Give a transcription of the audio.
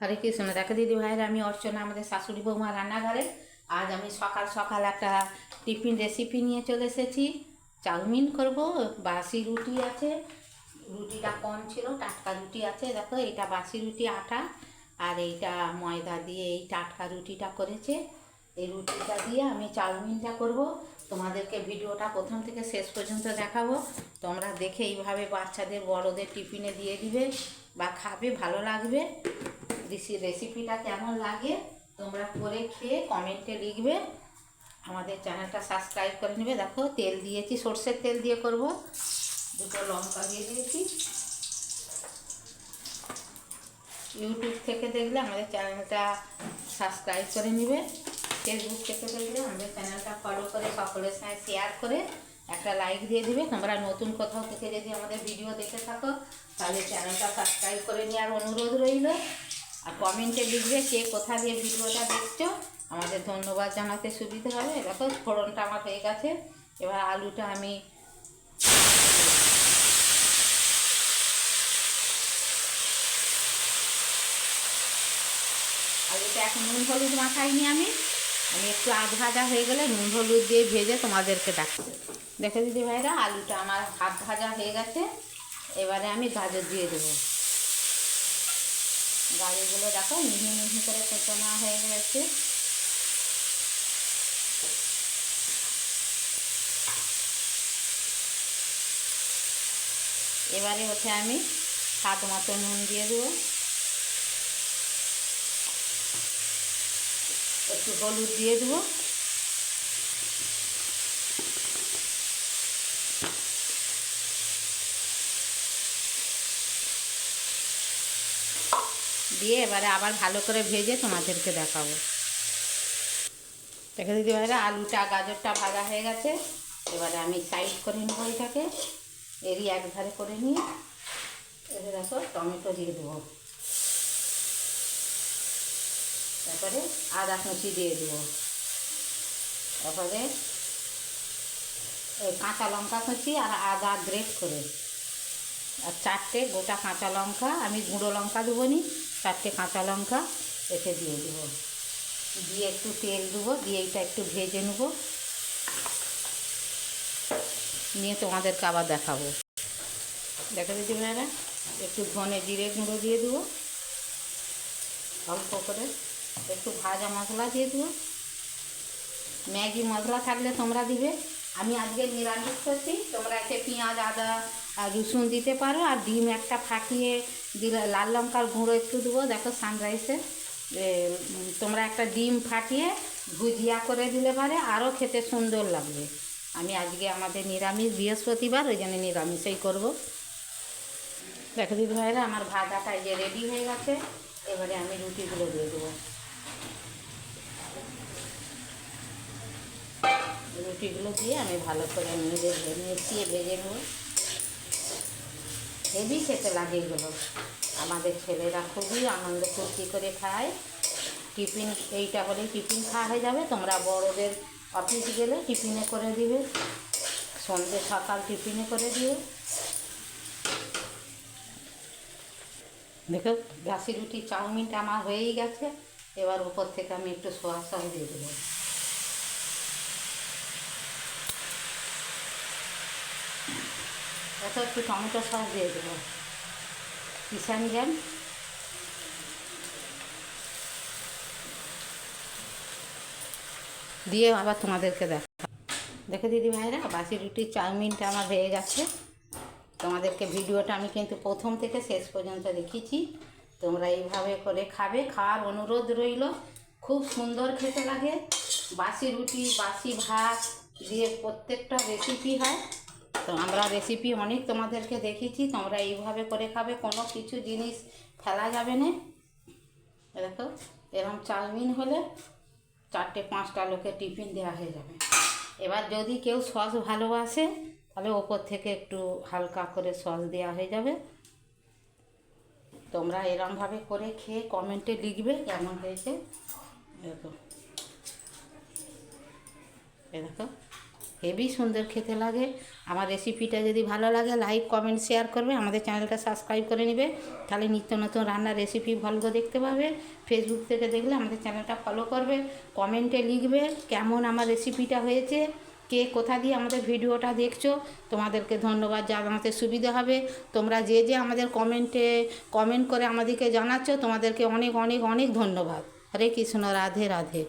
হরে কৃষ্ণ। দেখো দিদি ভাইরা আমি অর্চনা, আমাদের শাশুড়ি বৌমা রান্নাঘরে। আজ আমি সকাল সকাল একটা টিফিন রেসিপি নিয়ে চলে এসেছি। চাউমিন করব, বাসি রুটি আছে। রুটিটা কম ছিল, টাটকা রুটি আছে। দেখো এটা বাসি রুটি আটা আর এইটা ময়দা দিয়ে এই টাটকা রুটিটা করেছে। এই রুটিটা দিয়ে আমি চাউমিনটা করব। তোমাদেরকে ভিডিওটা প্রথম থেকে শেষ পর্যন্ত দেখাবো। তোমরা দেখে এইভাবে বাচ্চাদের, বড়দের টিফিনে দিয়ে দিবে বা খাবে, ভালো লাগবে। রেসিপিটা কেমন লাগে, তোমরা করে খেয়ে কমেন্টে লিখবে। আমাদের চ্যানেলটা সাবস্ক্রাইব করে নেবে। দেখো, তেল দিয়েছি, সর্ষের তেল দিয়ে করব। দুটো লঙ্কা দিয়ে দিয়েছি। ইউটিউব থেকে দেখলে আমাদের চ্যানেলটা সাবস্ক্রাইব করে নেবে। ফেসবুক থেকে দেখলে আমাদের চ্যানেলটা ফলো করে সকলের সঙ্গে শেয়ার করে একটা লাইক দিয়ে দিবে। তোমরা নতুন কোথাও থেকে যদি আমাদের ভিডিও দেখে থাকো, তাহলে চ্যানেলটা সাবস্ক্রাইব করে নেওয়ার অনুরোধ রইল। আর কমেন্টে লিখবে কে কোথা দিয়ে ভিডিওটা দেখছ। আমাদের ধন্যবাদ জানাতে সুবিধা হবে। দেখো, ফোড়নটা আমার হয়ে গেছে। এবার আলুটা আমি আলুটা এখন নুন হলুদ মাখাইনি আমি। আমি একটু আধ ভাজা হয়ে গেলে নুন হলুদ দিয়ে ভেজে তোমাদেরকে ডাকছি দেখো দিদি ভাইরা আলুটা আমার হাফ ভাজা হয়ে গেছে। এবারে আমি গাজর দিয়ে দেবো। গাজরগুলো দেখো, মিহি মিহি করে কোচানো হয়ে গেছে। এবারে হচ্ছে আমি স্বাদ মতো নুন দিয়ে দেবো। একটু হলুদ দিয়ে দেবো। দিয়ে এবারে আবার ভালো করে ভেজে তোমাদেরকে দেখাবো। দেখে দিদি ভাইরা, আলুটা, গাজরটা ভাজা হয়ে গেছে। এবারে আমি সাইড করে নেব এটাকে। এরই একধারে করে নিয়ে এবারে দেখো টমেটো দিয়ে দেবো। তারপরে আদা কুচি দিয়ে দেবো। তারপরে কাঁচা লঙ্কা কুচি আর আদা গ্রেট করে। আর চারটে গোটা কাঁচা লঙ্কা, আমি গুঁড়ো লঙ্কা দেবো নি। চারটে কাঁচা লঙ্কা এতে দিয়ে দেবো। দিয়ে একটু তেল দেবো, দিয়ে এইটা একটু ভেজে নেব। নিয়ে তোমাদেরকে আবার দেখাবো। দেখা দিচ্ছি ভাইরা, একটু ধনে জিরে গুঁড়ো দিয়ে দেবো। অল্প করে একটু ভাজা মশলা দিয়ে দেবো। ম্যাগি মশলা থাকলে তোমরা দিবে। আমি আজকে নিরামিষ করছি, তোমরা এতে পেঁয়াজ, আদা আর রসুন দিতে পারো, আর ডিম একটা ফাটিয়ে দিলে লাল লঙ্কার গুঁড়ো একটু দেবো, দেখো সানরাইসে তোমরা একটা ডিম ফাটিয়ে ভুজিয়া করে দিলে পারে আরও খেতে সুন্দর লাগবে। আমি আজকে আমাদের নিরামিষ বৃহস্পতিবার, ওই জন্য নিরামিষই করব। দেখো দিদি ভাইরা, আমার ভাজাটা যে রেডি হয়ে গেছে, এবারে আমি রুটিগুলো দিয়ে দেবো। রুটিগুলো দিয়ে আমি ভালো করে নেড়ে মিশিয়ে ভেজে নেব। হেভি খেতে লাগে এগুলো। আমাদের ছেলেরা খুবই আনন্দ ফুর্তি করে খায়। টিফিন, এইটা হলে টিফিন খাওয়া হয়ে যাবে। তোমরা বড়দের অফিস গেলে টিফিনে করে দিবে। সন্ধ্যে সকাল টিফিনে করে দিবে। দেখো গাছি রুটি, চাউমিনটা আমার হয়েই গেছে। এবার উপর থেকে আমি একটু সোয়া সস দিয়ে দেবো। এত একটু টমেটো সস দিয়ে দেবো। কিষান জ্যাম দিয়ে আবার তোমাদেরকে দেখা দেখো দিদি ভাইরা, বাসি রুটির চাউমিনটা আমার হয়ে গেছে। তোমাদেরকে ভিডিওটা আমি কিন্তু প্রথম থেকে শেষ পর্যন্ত দেখিয়েছি। তোমরা এইভাবে করে খাবে। খাওয়ার অনুরোধ রইল। খুব সুন্দর খেতে লাগে। বাসি রুটি, বাসি ভাত দিয়ে প্রত্যেকটা রেসিপি হয়। তো আমরা রেসিপি অনেক তোমাদেরকে দেখেছি, তোমরা এইভাবে করে খাবে, কোনো কিছু জিনিস ফেলা যাবে না। দেখো এরকম চাউমিন হলে চারটে পাঁচটা লোকের টিফিন দেওয়া হয়ে যাবে। এবার যদি কেউ সস ভালোবাসে, তাহলে ওপর থেকে একটু হালকা করে সস দেওয়া হয়ে যাবে। তোমরা এরমভাবে করে খেয়ে কমেন্টে লিখবে কেমন হয়েছে। এ দেখো। হেভি সুন্দর খেতে লাগে। আমার রেসিপিটা যদি ভালো লাগে লাইক কমেন্ট শেয়ার করবে। আমাদের চ্যানেলটা সাবস্ক্রাইব করে নেবে। তাহলে নিত্য নতুন রান্নার রেসিপি ভালো দেখতে পাবে। ফেসবুক থেকে দেখলে আমাদের চ্যানেলটা ফলো করবে। কমেন্টে লিখবে কেমন আমার রেসিপিটা হয়েছে, কে কোথা দিয়ে আমাদের ভিডিওটা দেখছ। তোমাদেরকে ধন্যবাদ জানাতে সুবিধা হবে। তোমরা যে যে আমাদের কমেন্টে কমেন্ট করে আমাদেরকে জানাচ্ছ, তোমাদেরকে অনেক অনেক অনেক ধন্যবাদ। হরে কৃষ্ণ, রাধে রাধে।